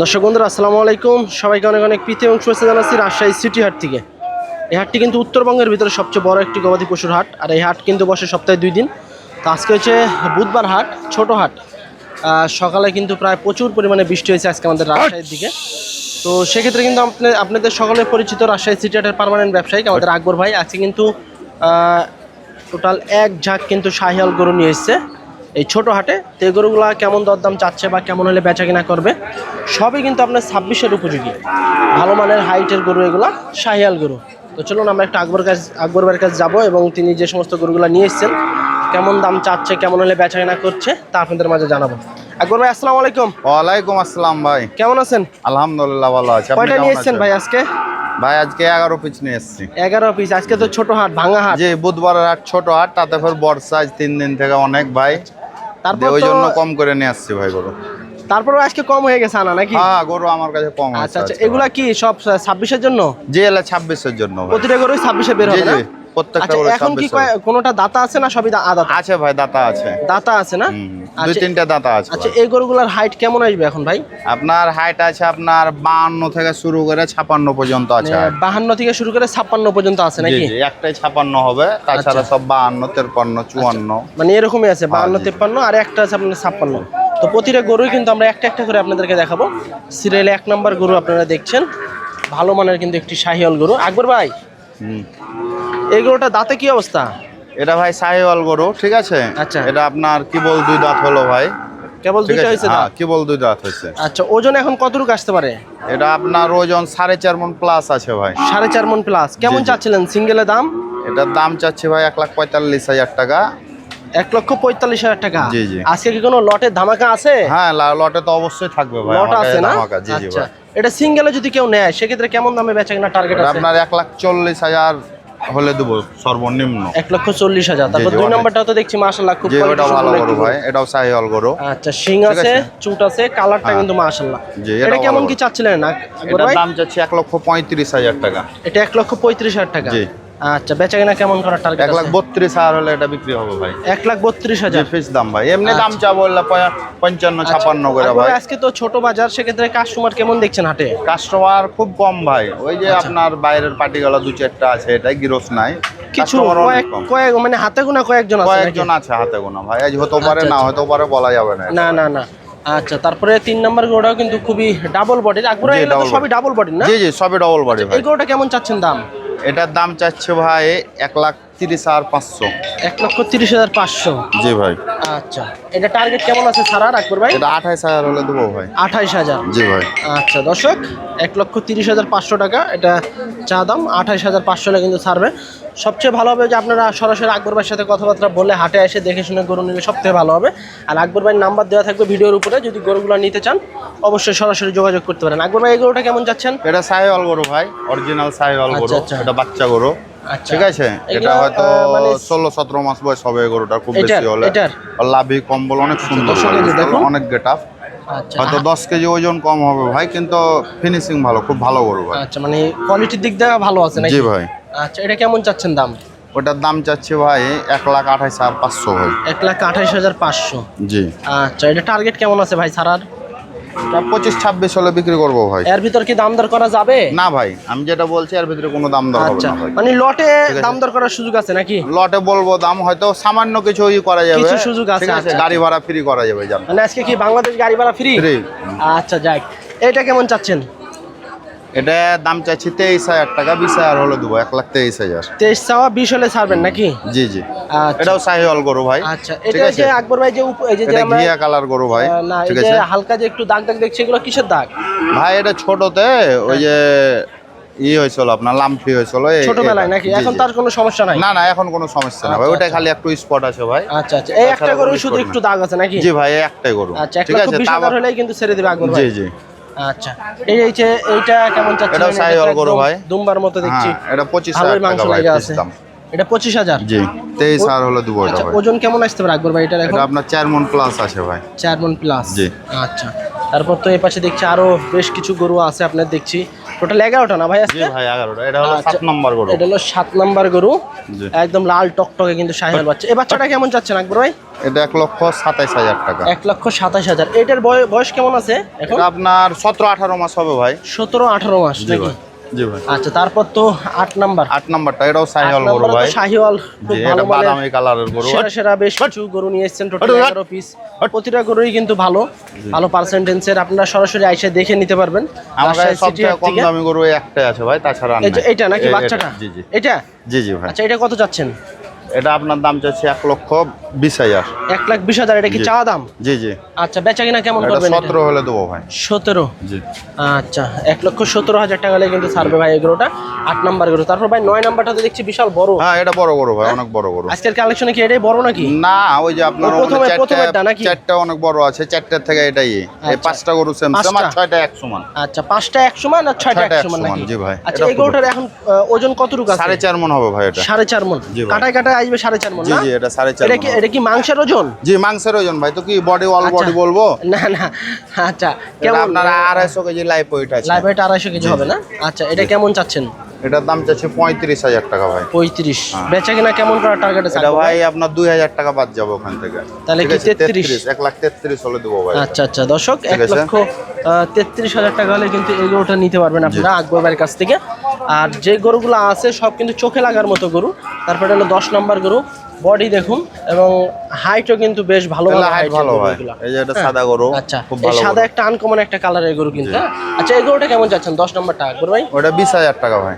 দর্শক বন্ধুরা, আসসালামু আলাইকুম। সবাইকে অনেক অনেক প্রীতি এবং শুভেচ্ছা জানাচ্ছি রাজশাহী সিটি হাট থেকে। এই হাটটি কিন্তু উত্তরবঙ্গের ভিতরে সবচেয়ে বড় একটি গবাদি পশুর হাট, আর এই হাট কিন্তু বসে সপ্তাহে দুই দিন। তো আজকে হচ্ছে বুধবার হাট, ছোট হাট। সকালে কিন্তু প্রায় প্রচুর পরিমাণে বৃষ্টি হয়েছে আজকে আমাদের রাজশাহীর দিকে। তো সেক্ষেত্রে কিন্তু আপনি, আপনাদের সকলে পরিচিত রাজশাহী সিটি হাটের পার্মানেন্ট ব্যবসায়িক আমাদের আকবর ভাই। আজকে কিন্তু টোটাল এক ঝাঁক কিন্তু শাহিয়াল গরু নিয়ে এসছে। এই ছোট হাটে তো এই গরুগুলা কেমন দরদাম চাচ্ছে বা কেমন হলে বেচা কিনা করবে সবই কিন্তু আপনার ছাব্বিশের উপযোগী। ভালো মানের হাইটের গরু এগুলা শাহিয়াল গরু। তো চলুন আমরা একটু আকবর কাছ আকবর ভাইয়ের কাছে যাব এবং তিনি যে সমস্ত গরুগুলা নিয়ে এসেছেন কেমন দাম চাচ্ছে কেমন হলে বেচা কিনা করছে তা আপনাদের মাঝে জানাব। আকবর ভাই আসসালামু আলাইকুম। ওয়ালাইকুম আসসালাম ভাই। কেমন আছেন? আলহামদুলিল্লাহ ভালো আছি। কয়টা নিয়ে এসেছেন? ভাই আজকে? ভাই আজকে এগারো পিস নিয়ে এসেছি। এগারো পিস আজকে তো ছোট হাট ভাঙা হাট। যে বুধবার হাট ছোট হাট তাতে ফের বর্ষা আজ তিন দিন থেকে অনেক ভাই। তারপর ওই জন্য কম করে নিয়ে আসছি ভাই গরু। তারপরও আজকে কম হয়ে গেছে আনা নাকি? হ্যাঁ গরু আমার কাছে কম আছে আচ্ছা আচ্ছা এগুলা কি সব ছাব্বিশের জন্য? জি এলা ছাব্বিশের জন্য প্রতিটা গরু ছাব্বিশে বের হবে প্রত্যেকটা আচ্ছা গরু এখন কি কোনোটা দাতা আছে না সবই আদাতা? আছে ভাই দাতা আছে। দাতা আছে না? দুই আচ্ছা তিনটা দাতা আছে আচ্ছা এই গরুগুলার হাইট কেমন আসবে এখন ভাই? আপনার হাইট আছে আপনার বাহান্ন থেকে শুরু করে ছাপান্ন পর্যন্ত আছে height। বাহান্ন থেকে শুরু করে ছাপ্পান্ন পর্যন্ত আছে নাকি? জি একটাই ছাপান্ন হবে তাছাড়া আচ্ছা। সব বাহান্ন তেরপান্ন চুয়ান্ন। মানে এরকমই আছে বাহান্ন জি। তেপ্পান্ন আর একটা আছে আপনার ছাপ্পান্ন। তো প্রতিটা গরুই কিন্তু আমরা একটা একটা করে আপনাদেরকে দেখাবো। সিরিয়ালে এক নম্বর গরু আপনারা দেখছেন ভালো মানের কিন্তু একটি শাহিয়াল গরু। আকবর ভাই হুম। এই গরুটা দাঁতে কি অবস্থা? এটা ভাই সাহিওয়াল গরু ঠিক আছে? আচ্ছা। এটা আপনার কি বল দুই দাঁত হলো ভাই। কেবল দুইটা হয়েছে হ্যাঁ দাঁত কি বল দুই দাঁত হয়েছে। আচ্ছা ওজন এখন কতটুকু আসতে পারে? এটা আপনার ওজন সাড়ে চার মন প্লাস আছে ভাই। সাড়ে চার মন প্লাস কেমন। চাচ্ছিলেন? সিঙ্গেলের দাম? এটার দাম চাচ্ছি ভাই এক লাখ পঁয়তাল্লিশ হাজার টাকা। এক লক্ষ পঁয়তাল্লিশ হাজার টাকা। জি, জি। আজকে কি কোনো লটের ধামাকা আছে? হ্যাঁ লটে তো অবশ্যই থাকবে ভাই লট আছে না? জি জি আচ্ছা। এটা সিঙ্গেলে যদি কেউ নেয় সেক্ষেত্রে কেমন দামে বেচা কিনা টার্গেট আপনার এক লাখ চল্লিশ হাজার হলে দেবো সর্বনিম্ন এক লক্ষ চল্লিশ হাজার তারপর দুই। নম্বরটা তো দেখছি মাশাল্লাহ খুব এটা ভালো গরু ভাই এটাও সাহিওয়াল গরু আচ্ছা শিং আছে। চুট আছে কালারটা হ্যাঁ। কিন্তু মাশাল্লাহ এটা কেমন কি। চাচ্ছিলেন না এটা দাম চাচ্ছি এক লক্ষ পঁয়ত্রিশ হাজার টাকা এটা এক লক্ষ পঁয়ত্রিশ হাজার টাকা জি। আচ্ছা বেচা কিনা কেমন করার টার্গেট এক লাখ বত্রিশ হাজার হলে এটা বিক্রি হবে ভাই। এক লাখ বত্রিশ হাজার? ফিস দাম ভাই। এমনি দাম চা বললে পঞ্চান্ন ছাপান্ন করে ভাই। আজকে তো ছোট বাজার সেক্ষেত্রে কাস্টমার কেমন দেখছেন হাটে? কাস্টমার খুব কম ভাই। ওই যে আচ্ছা। আপনার বাইরের পার্টিগুলো দু চারটা আছে এটাই গিরস নাই। কিছু কয়েক মানে হাতে গোনা কয়েকজন আছে কয়েকজন আছে হাতে গোনা ভাই। আজ হতে পারে আচ্ছা, না আচ্ছা। হতে পারে বলা যাবে না না না না। আচ্ছা তারপরে তিন নম্বর গরুটাও কিন্তু খুবই ডাবল বডির আকবর সবই ডাবল বডির না? জি জি সবই ডাবল বডি ভাই। এই গরুটা কেমন চাচ্ছেন দাম? এটার দাম চাচ্ছে ভাই এক লাখ তিরিশ হাজার পাঁচশো। এক লক্ষ তিরিশ হাজার পাঁচশো। জি ভাই। আচ্ছা এটা টার্গেট কেমন আছে ছাড়ার আকবর ভাই? এটা আঠাইশ হাজার হলে দেবো ভাই। আঠাইশ হাজার। জি ভাই। আচ্ছা দর্শক এক লক্ষ তিরিশ হাজার পাঁচশো টাকা এটা চা দাম আঠাইশ হাজার পাঁচশো টাকা কিন্তু ছাড়বে। সবচেয়ে ভালো হবে যে আপনারা সরাসরি আকবর ভাইয়ের সাথে কথাবার্তা বলে হাটে এসে দেখে শুনে গরু নিলে সবথেকে ভালো হবে। আর আকবর ভাইয়ের নাম্বার দেওয়া থাকবে ভিডিওর উপরে যদি গরুগুলো নিতে চান অবশ্যই সরাসরি যোগাযোগ করতে পারেন। আকবর ভাই এই গরুটা কেমন যাচ্ছেন? এটা সাহিওয়াল গরু ভাই অরিজিনাল সাহিওয়াল আচ্ছা, গরু। আচ্ছা। এটা বাচ্চা গরু। আচ্ছা ঠিক আছে? এটা হয়তো মানে ষোলো সতেরো মাস বয়স হবে গরুটা খুব বেশি হলে। লাভি কম্বল অনেক সুন্দর দেখুন। পারলে? অনেক গেট আচ্ছা। হয়তো দশ কেজি ওজন কম হবে ভাই কিন্তু ফিনিশিং ভালো খুব ভালো গরু ভাই। আচ্ছা মানে কোয়ালিটির দিক দিয়ে ভালো আছে জি ভাই। আচ্ছা এটা কেমন চাচ্ছেন দাম? ওটার দাম চাচ্ছে ভাই এক লাখ আঠাইশ হাজার পাঁচশো ভাই। এক লাখ আঠাইশ হাজার পাঁচশো। জি। আচ্ছা এটা টার্গেট কেমন আছে ভাই ছাড়ার? পঁচিশ ছাব্বিশ হলে বিক্রি করব ভাই। এর ভিতর কি দাম দর করা যাবে? না ভাই আমি যেটা বলছি এর ভিতরে কোনো দাম দর হবে আচ্ছা। না ভাই। মানে লটে দাম দর করার সুযোগ আছে নাকি? লটে বলব দাম হয়তো সামান্য কিছু ই করা যাবে। কিছু সুযোগ আছে, ঠিক আছে আচ্ছা, গাড়ি ভাড়া ফ্রি করা যাবে জান। মানে আজকে কি বাংলাদেশ গাড়ি ভাড়া ফ্রি ফ্রি আচ্ছা যাক এটা কেমন চাচ্ছেন? এটা দাম চাচ্ছি তেইশ হাজার টাকা বিশ হাজার হলে দেবো এক লাখ তেইশ হাজার। তেইশ চাওয়া বিশ হলে ছাড়বেন নাকি? জি জি। আচ্ছা। এটাও সাহিওয়াল গরু ভাই আচ্ছা। এটা যে আকবর ভাই যে এই যে যে আমরা ঘিয়া কালার গরু ভাই ঠিক আছে? হালকা যে একটু দাগ দাগ দেখছি এগুলো কিসের দাগ? ভাই এটা ছোটতে ওই যে ই হয়েছিল আপনার লাম্পি হয়েছিল ছোটবেলায় নাকি? এখন তার কোনো সমস্যা নাই? না না এখন কোনো সমস্যা না ভাই আচ্ছা, ওটা আচ্ছা। খালি একটু স্পট আছে ভাই। আচ্ছা আচ্ছা। এই একটা গরু শুধু একটু দাগ আছে নাকি? জি ভাই একটাই গরু আচ্ছা ঠিক আছে? হলেই কিন্তু ছেড়ে দেবে আকবর ভাই। জি জি। আচ্ছা। এই যে এইটা কেমন চাচ্ছেন? এটাও সাহিওয়াল গরু ভাই। দুম্বার মতো দেখছি। হ্যাঁ এটা পঁচিশ ভালোই হাজার মাংস টাকা ভাই আছে। দাম। এটা পঁচিশ হাজার? জি তেইশ হাজার হলে দেবো এটা আচ্ছা ওজন কেমন আসতে পারে আকবর ভাই? এটা এটা আপনার 4 মন প্লাস আছে ভাই। 4 মন প্লাস জি। আচ্ছা। তারপর তো এই পাশে দেখছি আরও বেশ কিছু গরু আছে আপনার দেখছি। টোটাল এগারোটা না ভাই জি ভাই এগারোটা। এটা হলো আচ্ছা। সাত নম্বর গরু। এটা হলো সাত নাম্বার গরু। একদম লাল টকটকে কিন্তু শাহিওয়াল বাচ্চা। এই বাচ্চাটা কেমন চাচ্ছেন আকবর ভাই? এটা এক লক্ষ সাতাইশ হাজার টাকা। এক লক্ষ সাতাশ হাজার। এটার বয়- বয়স কেমন আছে এখন? এটা আপনার সতেরো আঠারো মাস হবে ভাই। সতেরো আঠারো মাস নাকি? জি ভাই। আচ্ছা তারপর তো আট নাম্বার। আট নাম্বারটা এটাও আট গরু ভাই। শাহিওয়াল খুব ভালো বাদামি কালারের গরু। সেরা সেরা বেশ কিছু গরু নিয়ে এসেছেন টোটাল হট, হট। এগারো পিস প্রতিটা গরুই কিন্তু ভালো ভালো পার্সেন্টেন্সের আপনারা সরাসরি আইসে দেখে নিতে পারবেন। আমার কাছে রাজশাহী সব সিটি থেকে হাট কম দামি গরু একটাই আছে ভাই তাছাড়া আর। এটা নাকি বাচ্চাটা? জি জি। এটা? জি জি ভাই। আচ্ছা এটা কত চাচ্ছেন? এটা আপনার দাম চাচ্ছে এক লক্ষ বিশ হাজার। এক লাখ বিশ হাজার এটা কি চাওয়া দাম? জি জি। আচ্ছা বেচা কিনা কেমন করবেন সতেরো হলে দেবো ভাই। সতেরো? জি। আচ্ছা এক লক্ষ সতেরো হাজার টাকা হলে কিন্তু ছাড়বে ভাই এগুলোটা। আট নাম্বার গরু। তারপর ভাই নয় নাম্বারটা তো দেখছি বিশাল বড়। হ্যাঁ এটা বড় গরু ভাই অনেক বড় গরু। আজকের কালেকশনে কি এটাই বড় নাকি? না ওই যে আপনার প্রথমে- প্রথমেরটা নাকি? চারটা অনেক বড় আছে চারটার থেকে এটাই। এই আচ্ছা। পাঁচটা গরু সেম সেম আর ছয়টা এক সমান। আচ্ছা পাঁচটা এক সমান আর ছয়টা এক সমান সমান, নাকি? জি ভাই। আচ্ছা এই গরুটার এখন ওজন কতটুকু আছে? সাড়ে চার মন হবে ভাই এটা। সাড়ে চার মন। কাটায় কাটায় আসবে সাড়ে চার মন জি জি এটা সাড়ে চার এটা কি মাংসের ওজন? জি মাংসের ওজন ভাই তো কি বডি অল। বডি বলব? না না আচ্ছা কেমন? আপনার আড়াইশো কেজি লাইফ ওয়েট আছে। লাইভ ওয়েট আড়াইশো কেজি হবে না? আচ্ছা এটা কেমন চাচ্ছেন? এটার দাম চাচ্ছে পঁয়ত্রিশ হাজার টাকা ভাই। পঁয়ত্রিশ। হ্যাঁ। বেচা কিনা কেমন করার টার্গেট আছে ভাই আপনার দুই হাজার টাকা বাদ যাবে ওখান থেকে। তাহলে কি? 33? এক লাখ তেত্রিশ হলে দেবো ভাই। আচ্ছা আচ্ছা দর্শক এক লক্ষ তেত্রিশ হাজার টাকা হলে কিন্তু এই গরুটা নিতে পারবেন আপনারা আকবর ভাইয়ের কাছ থেকে। আর যে গরুগুলো আছে সব কিন্তু চোখে লাগার মতো গরু। তারপরে হলো দশ নম্বর গরু বডি দেখুন এবং হাইটও কিন্তু বেশ ভালো ভালো ভালো হয়। গরুগুলা। এই যে এটা হ্যাঁ। সাদা গরু, আচ্ছা এই সাদা একটা আনকমন একটা কালারের গরু কিন্তু হ্যাঁ? আচ্ছা এই গরুটা কেমন যাচ্ছেন দশ নম্বরটা আকবর ভাই? ওটা বিশ হাজার টাকা ভাই।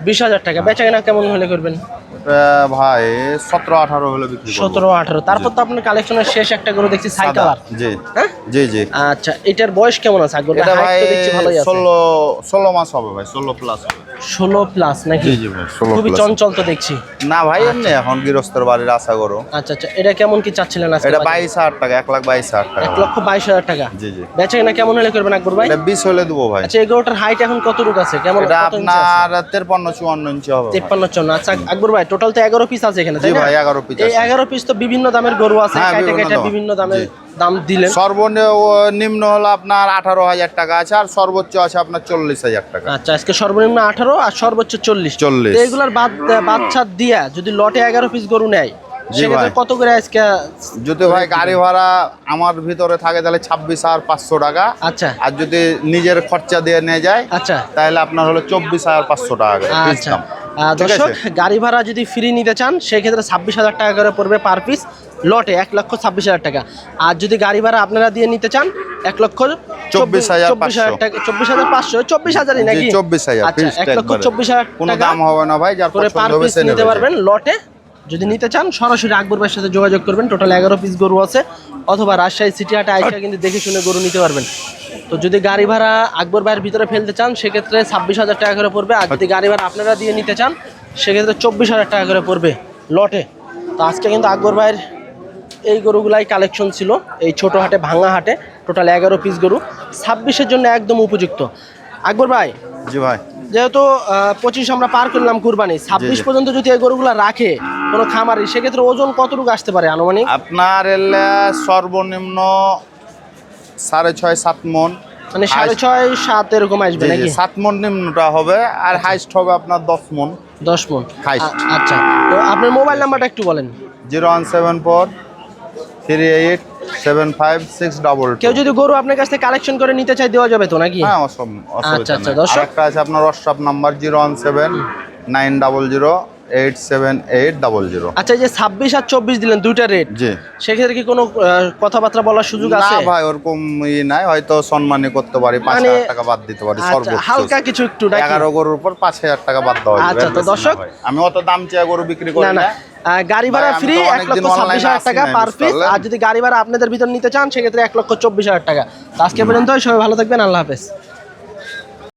টাকা। বেচা কিনা কেমন হলে করবেন? ভাই সতেরো আঠারো হলে বিক্রি তারপর তো আপনার কালেকশনের শেষ একটা গরু দেখছি জি। হ্যাঁ? জি জি। আচ্ছা এটার বয়স কেমন আছে? তো দেখছি ভালোই মাস হবে ভাই ষোলো প্লাস হবে। ষোলো প্লাস নাকি? জি জি ভাই খুবই চঞ্চল তো দেখছি। না ভাই এমনি এখন গৃহস্থর বাড়ির আশা করো আচ্ছা আচ্ছা এটা কেমন কি চাচ্ছিলেন আজকে এটা? বাইশ হাজার টাকা এক লাখ বাইশ হাজার টাকা। এক। লক্ষ বাইশ হাজার টাকা? জি জি। বেচা কিনা কেমন হলে করবেন আকবর ভাই? এটা বিশ হলে দেবো ভাই। আচ্ছা এগারোটার হাইট এখন কত রুক আছে? কেমন এটা? আপনার তেরপান্ন চুয়ান্ন ইঞ্চি হবে ভাই। তেপ্পান্ন চন্ন আচ্ছা আকবর ভাই টোটাল তো এগারো পিস আছে এখানে জি তাই না? ভাই এগারো পিস এই এগারো পিস তো বিভিন্ন দামের গরু আছে হ্যাঁ, বিভিন্ন দামের জি। দাম দিলেন? সর্বনিম্ন হলো আপনার আঠারো হাজার টাকা আছে আর সর্বোচ্চ আছে আপনার চল্লিশ হাজার টাকা। আচ্ছা আজকে সর্বনিম্ন আঠারো আর সর্বোচ্চ চল্লিশ। 40 তো এগুলার বাদ বাচ্চা দিয়া যদি লটে এগারো পিস গরু নেয় কত করে আজকে যদি ভাই গাড়ি ভাড়া আমার ভিতরে থাকে তাহলে ছাব্বিশ হাজার পাঁচশো টাকা। আচ্ছা। আর যদি নিজের খরচা দিয়ে নিয়ে যায় আচ্ছা। তাহলে আপনার হলো চব্বিশ হাজার পাঁচশো টাকা আচ্ছা। দর্শক গাড়ি ভাড়া যদি ফ্রি নিতে চান সেক্ষেত্রে ছাব্বিশ হাজার টাকা করে পড়বে পার পিস লটে এক লক্ষ ছাব্বিশ হাজার টাকা। আর যদি গাড়ি ভাড়া আপনারা দিয়ে নিতে চান এক লক্ষ চব্বিশ হাজার চব্বিশ হাজার টাকা চব্বিশ হাজার পাঁচশো চব্বিশ হাজারই নাকি? চব্বিশ হাজার আচ্ছা এক লক্ষ চব্বিশ হাজার টাকা দাম হবে না ভাই যার করে পার পিস নিতে পারবেন লটে। যদি নিতে চান সরাসরি আকবর ভাইয়ের সাথে যোগাযোগ করবেন। টোটাল এগারো পিস গরু আছে। অথবা রাজশাহী সিটি হাটে আইসা কিন্তু দেখে শুনে গরু নিতে পারবেন। তো যদি গাড়ি ভাড়া আকবর ভাইয়ের ভিতরে ফেলতে চান সেক্ষেত্রে ছাব্বিশ হাজার টাকা করে পড়বে। আর যদি গাড়ি ভাড়া আপনারা দিয়ে নিতে চান সেক্ষেত্রে চব্বিশ হাজার টাকা করে পড়বে লটে। তো আজকে কিন্তু আকবর ভাইয়ের এই গরুগুলাই কালেকশন ছিল এই ছোট হাটে ভাঙা হাটে টোটাল এগারো পিস গরু ছাব্বিশের জন্য একদম উপযুক্ত। আকবর ভাই? জি ভাই। যেহেতু পঁচিশ আমরা পার করলাম কুরবানি ছাব্বিশ পর্যন্ত যদি এই গরুগুলা রাখে কোনো খামারি সেক্ষেত্রে ওজন কতটুকু আসতে পারে আনুমানিক? আপনার সর্বনিম্ন সাড়ে ছয় সাত মন। মানে সাড়ে ছয় সাত এরকম আসবে নাকি? সাত মন নিম্নটা হবে আর হাইস্ট হবে আপনার দশ মন। দশ মন। হাইস্ট। আচ্ছা। তো আপনার মোবাইল নাম্বারটা একটু বলেন। Zero one seven four three eight seven five six double কেউ যদি গরু আপনার কাছ থেকে কালেকশন করে নিতে চাই দেওয়া যাবে তো নাকি হ্যাঁ অসম- আচ্ছা, আচ্ছা, দর্শক। একটা আছে আপনার WhatsApp number zero one seven nine double zero eight seven eight double zero আচ্ছা এই যে ছাব্বিশ আর চব্বিশ দিলেন দুইটা রেট জি। সেক্ষেত্রে কি কোনো কথাবার্তা বলার সুযোগ না ভাই ওরকম ই নাই হয়তো সম্মানী করতে পারি পাঁচ মানে- হাজার টাকা বাদ দিতে পারি আচ্ছা, সর্বোচ্চ। হালকা কিছু একটু নাকি? এগারো গরুর উপর পাঁচ হাজার টাকা বাদ দেওয়া আচ্ছা, তো দর্শক- আমি অত দাম চেয়ে গরু বিক্রি করি না গাড়ি ভাড়া ফ্রি এক লক্ষ ছাব্বিশ হাজার টাকা পার পিস আর যদি গাড়ি ভাড়া আপনাদের ভিতর নিতে চান সেক্ষেত্রে এক লক্ষ চব্বিশ হাজার টাকা। আজকে পর্যন্ত সবাই ভালো থাকবেন আল্লাহ হাফেজ।